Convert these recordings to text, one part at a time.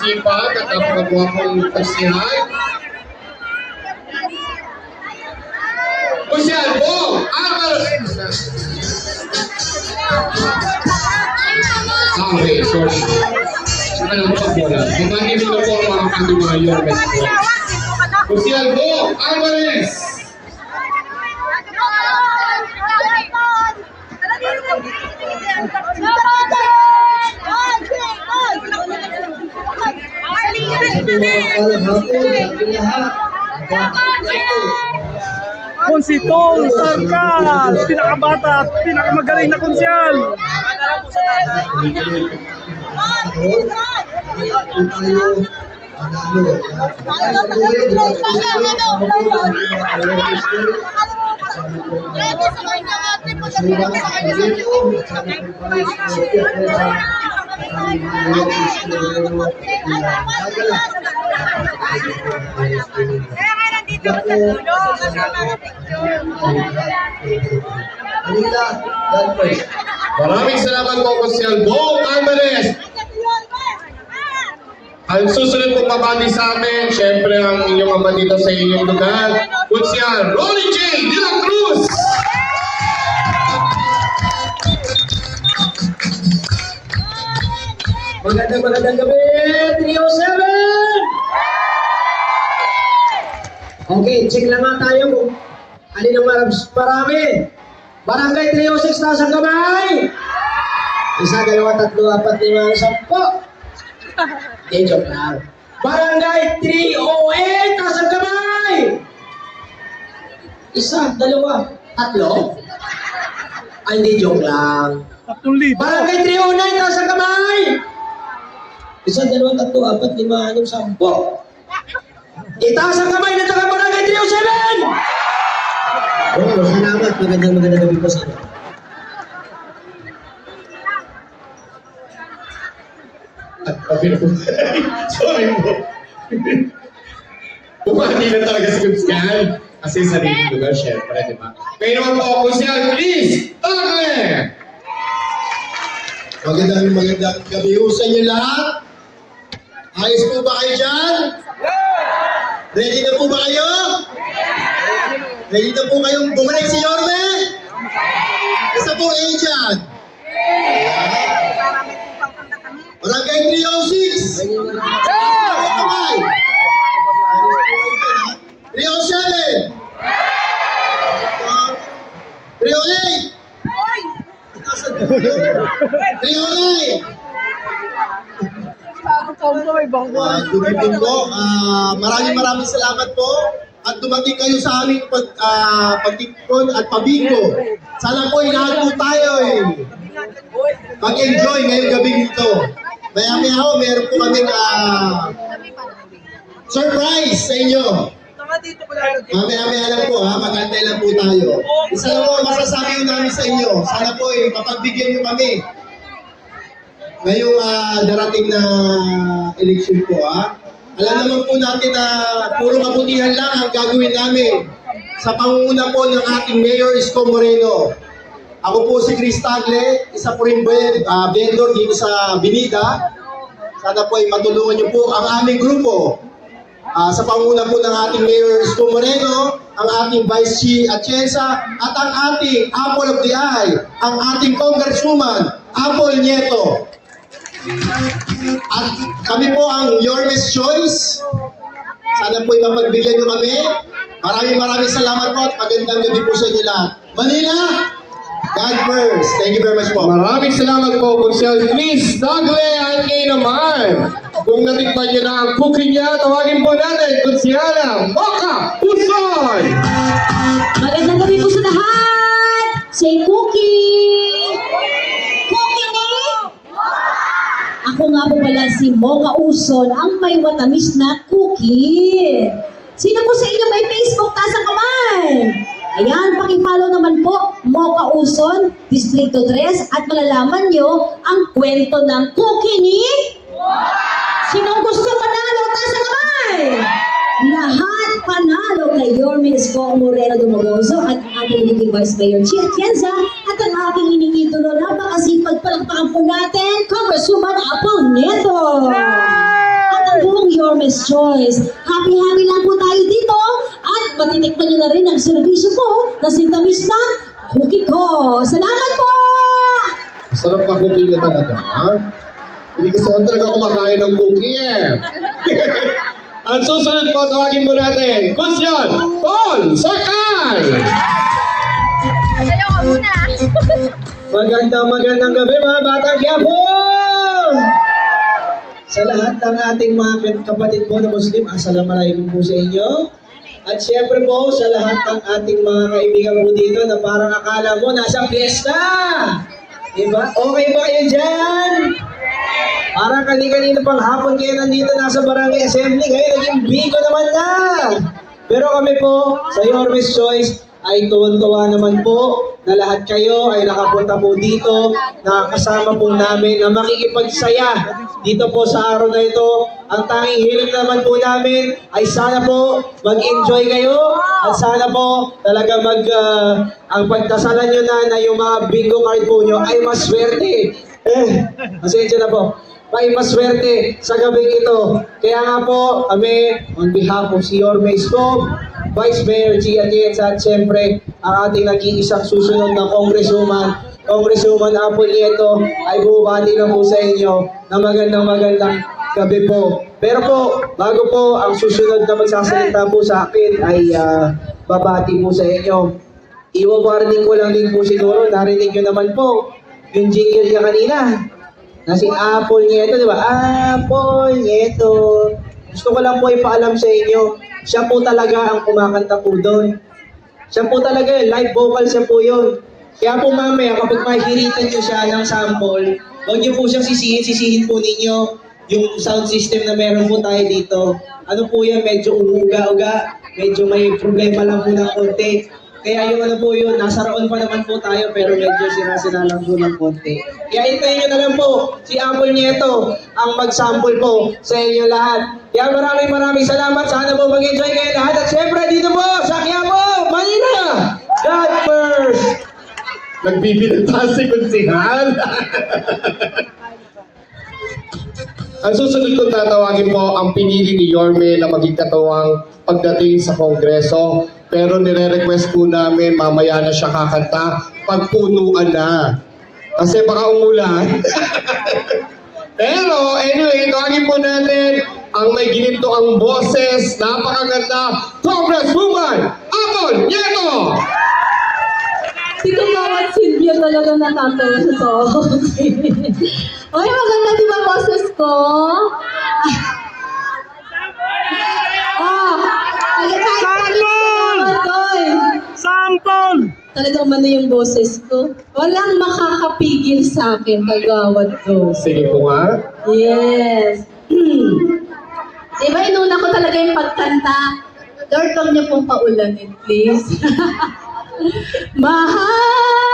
sipag at napakagwapong kasihan. Kusyan po, Alvarez! Ah, okay, sorry. Ano po ang bola? Bumagi nito po ang mga po. Kusyan po, Alvarez! Walang hapon sa ating lahat. Konsitong Sarkal, pinakabata at pinakamagaling na konsyal. Kung tayo manalo. Kaya nga nandito ako sa dulo, kasama ka picture. Manila, God. Maraming salamat po, Kusyan Bong Alvarez! Ang susunod pong mabati sa amin, syempre ang inyong ama dito sa inyong lugar, Kusyan Ronnie J. De La Cruz! Magandang magandang gabi, 307! Okay, check lang nga tayo kung alin ang marams marami. Barangay 306 nasa kamay! Isa, dalawa, tatlo, apat, lima, sampo. Eh, joke lang. Barangay 308 nasa kamay! Isa, dalawa, tatlo. Ay, hindi joke lang. Tatlong libo. Barangay 309 nasa kamay! Isa, dalawa, tatlo, apat, lima, anim, sampo. Itaas ang kamay na taga Barangay 307! Oo, salamat. Magandang magandang gabi po sa inyo. Po. Sorry po. Bumati na talaga si Kusyan. Kasi sa rin lugar, syempre, di ba? Naman po, Kusyan, please! Okay! Magandang magandang gabi ho sa inyo lahat. Ayos po ba kayo dyan? Ready na po ba kayo? Ready na po kayong bumalik si Yorme? Isa po eh dyan. Barangay 306. Kamay. 307. 308. 309. Ah, good evening po. Ah, maraming maraming salamat po at dumating kayo sa aming pag, ah, pagtipon at pabingo. Sana po lahat po tayo eh, mag-enjoy ngayong gabi nito. Maya maya ho, meron po kami surprise sa inyo. Mamaya maya lang po ha, magantay lang po tayo. Isa lang po masasabi ko namin sa inyo. Sana po eh, mapagbigyan nyo kami ngayong ah, darating na election po ha. Alam naman po natin na puro kabutihan lang ang gagawin namin sa pangunguna po ng ating Mayor Isko Moreno. Ako po si Chris Tagle, isa po rin ah, vendor dito sa Binida. Sana po ay matulungan niyo po ang aming grupo. Ah, sa panguna po ng ating Mayor Isko Moreno, ang ating Vice Chi Atienza, at ang ating Apple of the Eye, ang ating Congresswoman, Apple Nieto. At kami po ang Your Best Choice. Sana po ipapagbigyan nyo kami. Maraming maraming salamat po at magandang gabi po sa inyo lahat. Manila, God first. Thank you very much po. Maraming salamat po, Kusyan. Please, Tagle at kayo naman. Kung natikman niyo na ang cookie niya, tawagin po natin, Kusyana, Mocha Pusoy! Magandang gabi po sa lahat! Say Cookie! Ako nga po pala si Mocha Uson, ang may matamis na cookie. Sino po sa inyo may Facebook? Taas ang kamay! Ayan, pakipollow naman po, Mocha Uson, Distrito 3, at malalaman nyo ang kwento ng cookie ni... Sinong gusto panalo? Taas ang kamay! Lahat panalo kay Yorme Esco Moreno Dumagoso at ang ating naging Vice Mayor Chia Atienza at ang aking iniidolo napakasipag palakpakan po natin, Congresswoman Apple Neto. At Miss Choice. Happy-happy lang po tayo dito at matitikman nyo na rin ang servisyo ko na sintamis na cookie ko. Salamat po! Sarap ka cookie na talaga, ha? Hindi kasi ako talaga kumakain ng cookie eh. Ang susunod po, tawagin po natin, Kusyon, Paul, Sakay! Magandang magandang gabi mga batang Quiapo! Sa lahat ng ating mga kapatid po na Muslim, assalamualaikum po sa inyo. At syempre po sa lahat ng ating mga kaibigan po dito na parang akala mo nasa fiesta! Diba? Okay ba kayo dyan? Parang kani-kanina pang hapon kayo nandito nasa barangay assembly, ngayon naging bigo naman na! Pero kami po, sa Your Miss Choice, ay tuwan-tuwa naman po na lahat kayo ay nakapunta po dito, nakakasama po namin na makikipagsaya dito po sa araw na ito. Ang tanging hiling naman po namin ay sana po mag-enjoy kayo at sana po talaga mag, ah, ang pagdasalan nyo na na yung mga bingo card po nyo ay maswerte. Eh, pasensya na po may maswerte sa gabing ito. Kaya nga po, kami, on behalf of si Scope, Vice Mayor G. Atienza, at siyempre, ang ating nag-iisang susunod na Congresswoman, Congresswoman Apple Nieto, ay bubati na po sa inyo na magandang magandang gabi po. Pero po, bago po ang susunod na magsasalita po sa akin ay ah, babati po sa inyo. Iwa-warning ko lang din po siguro, narinig nyo naman po yung jingle niya kanina. Na si Apple Nieto, di ba? Apple Nieto. Gusto ko lang po ipaalam sa inyo, siya po talaga ang kumakanta po doon. Siya po talaga yun, live vocal siya po yun. Kaya po mamaya, kapag mahiritan nyo siya ng sample, huwag nyo po siyang sisihin, sisihin po ninyo yung sound system na meron po tayo dito. Ano po yan, medyo umuga-uga, medyo may problema lang po ng konti. Kaya yung ano po yun, nasa roon pa naman po tayo pero medyo sira-sira lang po ng konti. Kaya hintayin nyo na lang po si Apple Nieto ang mag-sample po sa inyo lahat. Kaya maraming maraming salamat. Sana po mag-enjoy kayo lahat. At syempre dito po sa Quiapo, Manila! God first! Nagbibinta si Kunsihan. ang susunod kong tatawagin po ang pinili ni Yorme na maging katawang pagdating sa Kongreso. Pero nire-request po namin mamaya na siya kakanta pagpunuan na. Kasi baka umulan. Pero anyway, tawagin po natin ang may ginito ang boses, napakaganda, Congresswoman Apple Nieto! Si Kagawad Silvia talaga natatawa sa song. Oy, maganda di ba boses ko? Sample! Talagang mano yung boses ko. Walang makakapigil sa akin, kagawad ko. Sige po nga. Yes. diba, inuna ko talaga yung pagkanta. Lord, huwag niyo pong paulanin, please. mahal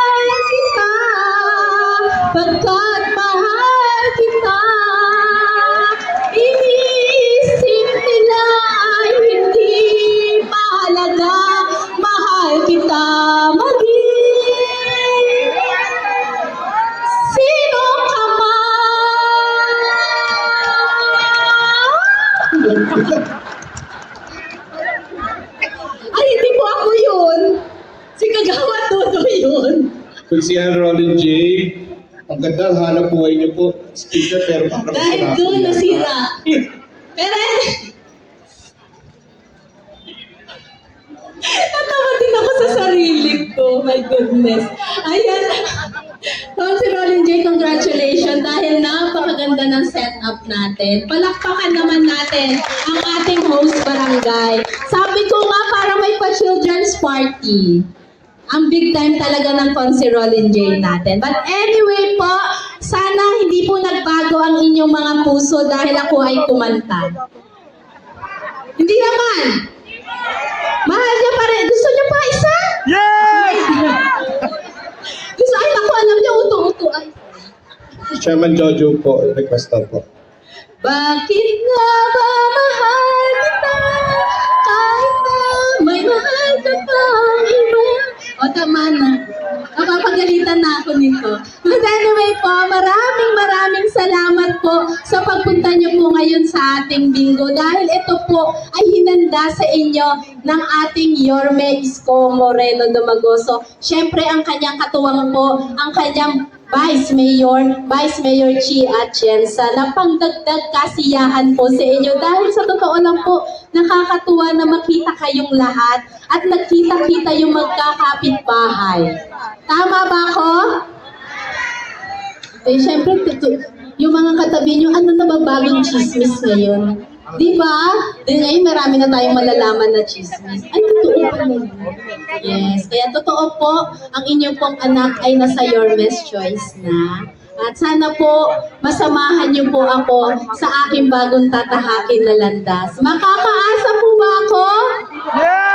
Ay, hindi po ako yun. Si Kagawa Todo yun. Kunsihan Roland J. Ang ganda, ang hanap buhay niyo po. Speaker, pero parang Dahil masarap doon nasira. Pero, natawa din ako sa sarili ko. My goodness. Ayan. Tom, si Rolling J, congratulations dahil napakaganda setup natin. Palakpakan naman natin ang ating host barangay. Sabi ko nga, parang may pa-children's party. Ang big time talaga ng Consi Rolling J natin. But anyway po, sana hindi po nagbago ang inyong mga puso dahil ako ay kumanta. Hindi naman. Mahal niya pa rin. Gusto niya pa isa? Yes! Gusto, ay naku, alam niya, uto-uto. Ay. Chairman Jojo po, request po. Bakit nga ba mahal kita? Kahit na may mahal ka pang iba. O, tama na. Kapag Napagalitan na ako nito. But anyway po, maraming maraming salamat po sa pagpunta niyo po ngayon sa ating bingo dahil ito po ay hinanda sa inyo ng ating Yorme Isko Moreno Dumagoso. Siyempre, ang kanyang katuwang po, ang kanyang Vice Mayor, Vice Mayor Chi Atienza na pangdagdag kasiyahan po sa inyo dahil sa totoo lang po nakakatuwa na makita kayong lahat at nagkita-kita yung magkakapit-bahay. Tama ba ako? Eh, syempre, yung mga katabi nyo, ano na ba bagong chismis ngayon? Di ba? Di ngayon marami na tayong malalaman na chismis. Ay, Yes, kaya totoo po, ang inyong pong anak ay nasa your best choice na. At sana po, masamahan niyo po ako sa aking bagong tatahakin na landas. Makakaasa po ba ako? Yes!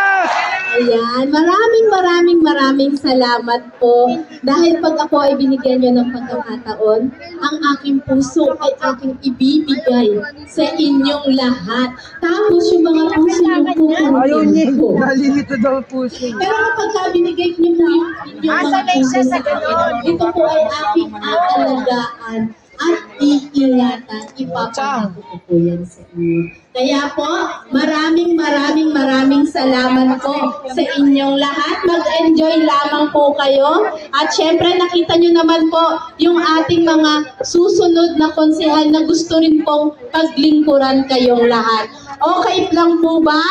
Ayan, maraming maraming maraming salamat po. Dahil pag ako ay binigyan niyo ng pagkakataon, ang aking puso ay aking ibibigay sa inyong lahat. Tapos yung mga puso yung kukunin ko. Nalilito daw po siya. Pero kapag binigay niyo po yung inyong mga puso sa akin, ito po ay aking aalagaan at iingatan. Ipapagawa ko po yan sa inyo. Kaya po, maraming maraming maraming salamat po sa inyong lahat. Mag-enjoy lamang po kayo. At syempre, nakita nyo naman po yung ating mga susunod na konsehal na gusto rin pong paglingkuran kayong lahat. Okay lang po ba?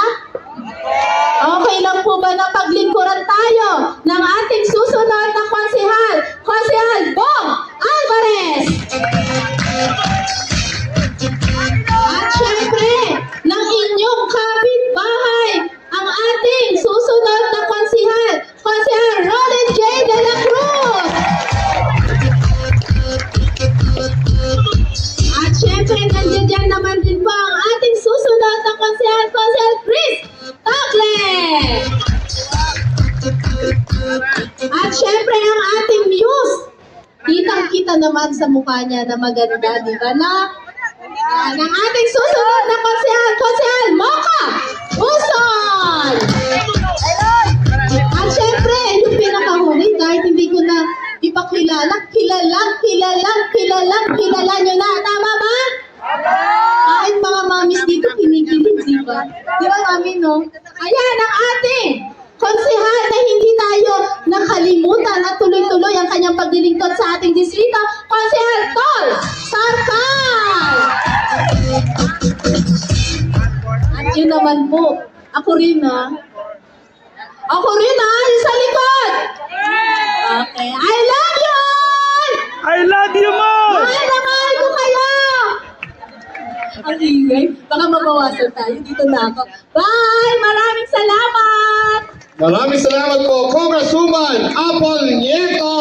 Okay lang po ba na paglingkuran tayo ng ating susunod na konsehal? Konsehal Bong naman sa mukha niya na maganda, di ba na? Yan, ang ating susunod na konsehal, konsehal Mocha Uson! At syempre, yung pinakahuli, kahit hindi ko na ipakilala, kilala, kilala, kilala, kilala nyo na. Tama ba? Kahit mga mamis dito kinikilig, di ba? Di ba, mami, no? Ayan, ang ating konsehal na hindi tayo nakalimutan at tuloy-tuloy ang kanyang paglilingkod sa ating distrito, konsehal Tol Sarkal! At yun naman po, ako rin ha. Ako rin ha, yung sa likod! Okay, I love you all! I love you more! Mahal na mahal ko kayo! Ang ingay. Baka mabawasan tayo. Dito na ako. Bye! Maraming salamat! Maraming salamat po, Congresswoman Apple Nieto!